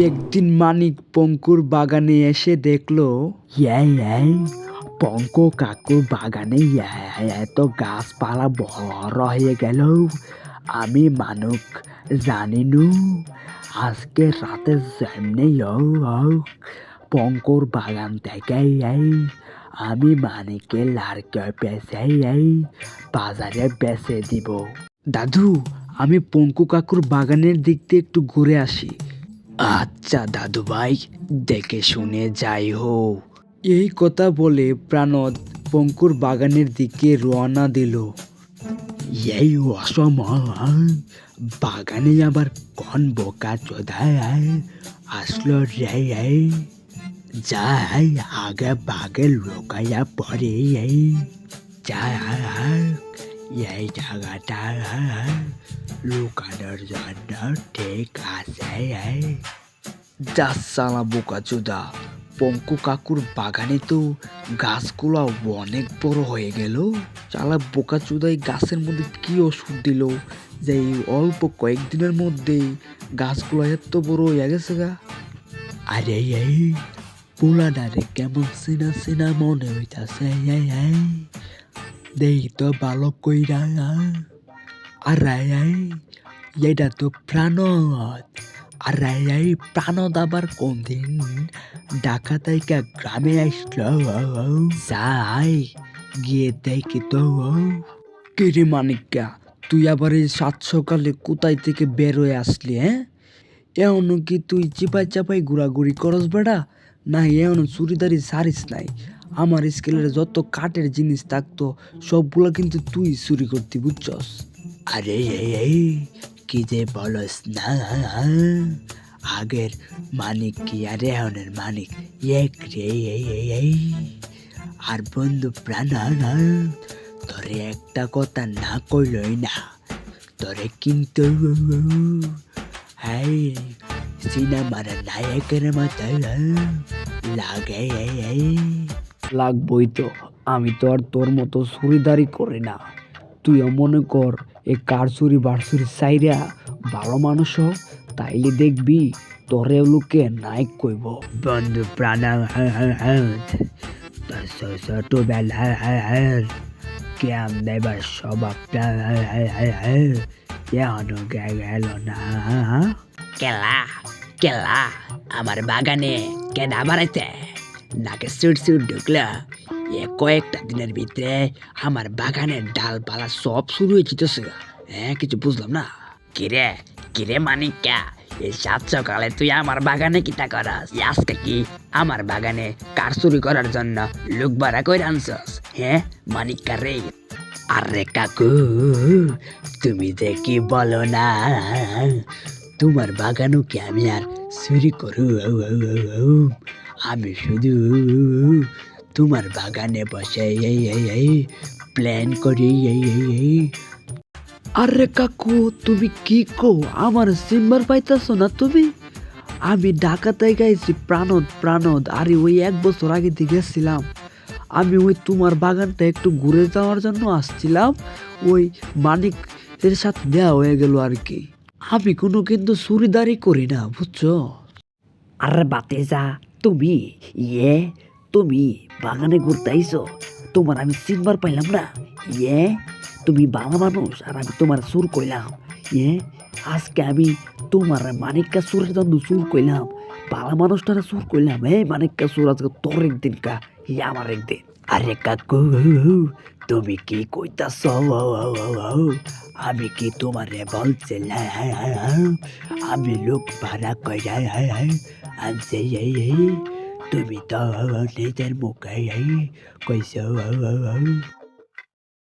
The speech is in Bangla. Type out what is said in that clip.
একদিন মানিক পঙ্কুর বাগানে এসে দেখল পঙ্ক কাকুর বাগানে এত গাছপালা বড় হয়ে গেল। আমি মানুক জানিনু, আজকে রাতে যেমনি পঙ্কুর বাগান থেকে এই আমি মানিকে লাড়কে বেছে এই বাজারে বেচে দিব। দাদু, আমি পঙ্কু কাকুর বাগানের দিক দিয়ে একটু ঘুরে আসি। আচ্ছা দাদু ভাই দেখে শুনে যাই হো। এই কথা বলে প্রাণদ পঙ্কুর বাগানের দিকে রওনা দিল। এই অসময় বাগানে আবার কন বোকা চোদায় আসলো রে? যাই, আগে বাগে লোকাইয়া এই যাই এই জায়গাটা লুকানোর জন্য ঠিক আছে এই যা সালা বোকা চোদা পঙ্কু কাকুর বাগানে তো গাছগুলো অনেক বড় হয়ে গেল চালা বোকা চোদাই গাছের মধ্যে কি ওষুধ দিল যে এই অল্প কয়েকদিনের মধ্যেই গাছগুলো এত বড় হয়ে গেছে গা আরে এই পোলাডারে কেমন চেনা চেনা মনে হইতাছে দেই তো ভালো কইরা আরে এই এটা তো প্রাণত আরে এই প্রাণত আবার কোন দিন ঢাকা থেকে গ্রামে আসলো যাই গিয়ে দেখি তো কিরে মানিকা তুই আবার এই সাত সকালে কোথায় থেকে বেরোয় আসলি হ্যাঁ এমন কি তুই চিপাই চাপাই ঘোরাঘুরি করস বেড়া না এমন চুরিদারি সারিস নাই আমার স্কেলের যত কাঠের জিনিস থাকতো, সবগুলো কিন্তু তুই চুরি করতি, বুঝছস? আরে এই কি যে বলস না, আগের মানিক কি আরে এখনের মানিক? এক রে এই আর বন্ধু প্রাণ তোরে একটা কথা না কইলই না, তোরে কিন্তু হাই সিনেমার নায়কের মতো লাগে এই লাগবই তো। আমি তো আর তোর মতো চুরিদারি করি না। তুইও মনে কর, এ কার চুরি বারচুরি চাইরা ভালো মানুষ তাইলে দেখবি তোরে লোকে নাই কইব। বন্ধু প্রাণ ছোটবেলার স্বভাবটা এখনও গেল না কেলা কেলা, আমার বাগানে কেডা বাড়াইতে? নাকে সুট সুট ঢুকলো। এ কয়েকটা দিনের ভিতরে আমার বাগানের ডালপালা সব শুরু হয়ে যেতেছে হ্যাঁ কিছু বুঝলাম না। কিরে কিরে মানিকা এই সাত সকালে তুই আমার বাগানে কিটা করাস? আজকে কি আমার বাগানে কার চুরি করার জন্য লোক ভাড়া করে আনছস? হ্যাঁ মানিকা রে। আরে কাকু, তুমি কি বলো না? তোমার বাগানও কি আমি আর চুরি করু? আমি শুধু তোমার বাগানে বসে এই এই এই প্ল্যান করি এই এই এই আরে কাকু তুমি কি কো? আমার সিম্বার পাইতাছো না তুমি? আমি ঢাকাতে গাইছি প্রাণদ প্রাণদ আরে ওই এক বছর আগে গেছিলাম আমি ওই তোমার বাগানটা একটু ঘুরে যাওয়ার জন্য আসছিলাম ওই মানিক এর সাথে দেওয়া হয়ে গেল আর কি। আমি কোনো কিন্তু চুরিদারি করি না বুঝছ? আরে বাতেজা তুমি ইয়ে তুমি বাগানে ঘুরতে আইছো, তোমার আমি চিনবার পাইলাম না। ইয়ে তুমি ভালো মানুষ আর আমি তোমার সুর কইলাম। ইয়ে আজকে আমি তোমার মানিককা সুরের জন্য সুর কইলাম ভালো মানুষটারা সুর কইলাম এই মানিককা সুর আজকে তোর একদিন কা ইয়ে আমার একদিন। আরে কাকু তুমি কি কইতাছ আমি কি তোমারে বলছিলাম আমি লোক ভাড়া কইরা আনছে এই এই তুমি তো নিজের মুখে এই কইছ